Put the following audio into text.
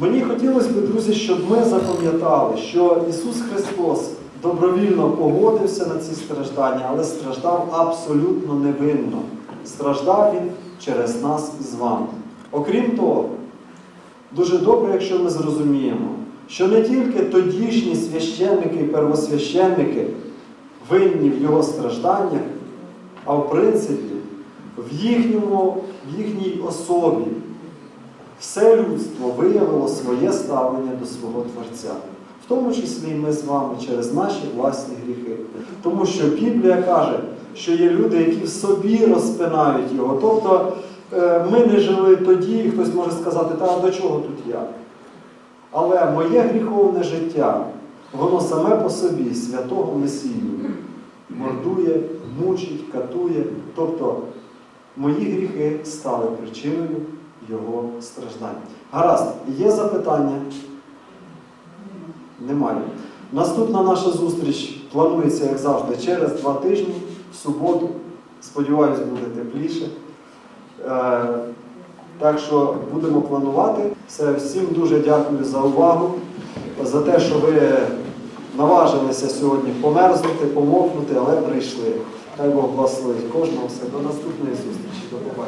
Мені хотілося б, друзі, щоб ми запам'ятали, що Ісус Христос добровільно погодився на ці страждання, але страждав абсолютно невинно. Страждав Він через нас із вами. Окрім того, дуже добре, якщо ми зрозуміємо, що не тільки тодішні священники і первосвященники винні в його стражданнях, а в принципі в, їхньому, в їхній особі все людство виявило своє ставлення до свого Творця, в тому числі і ми з вами через наші власні гріхи. Тому що Біблія каже, що є люди, які в собі розпинають його. Тобто е, ми не жили тоді, і хтось може сказати, та до чого тут я? Але моє гріховне життя, воно саме по собі святого Месію мордує, мучить, катує. Тобто мої гріхи стали причиною його страждань. Гаразд, є запитання? Немає. Наступна наша зустріч планується, як завжди, через два тижні, в суботу. Сподіваюсь, буде тепліше. Е, так що будемо планувати. Все, всім дуже дякую за увагу, за те, що ви наважилися сьогодні померзнути, помокнути, але прийшли. Хай Бог благословить кожного все. До наступної зустрічі. До побачення.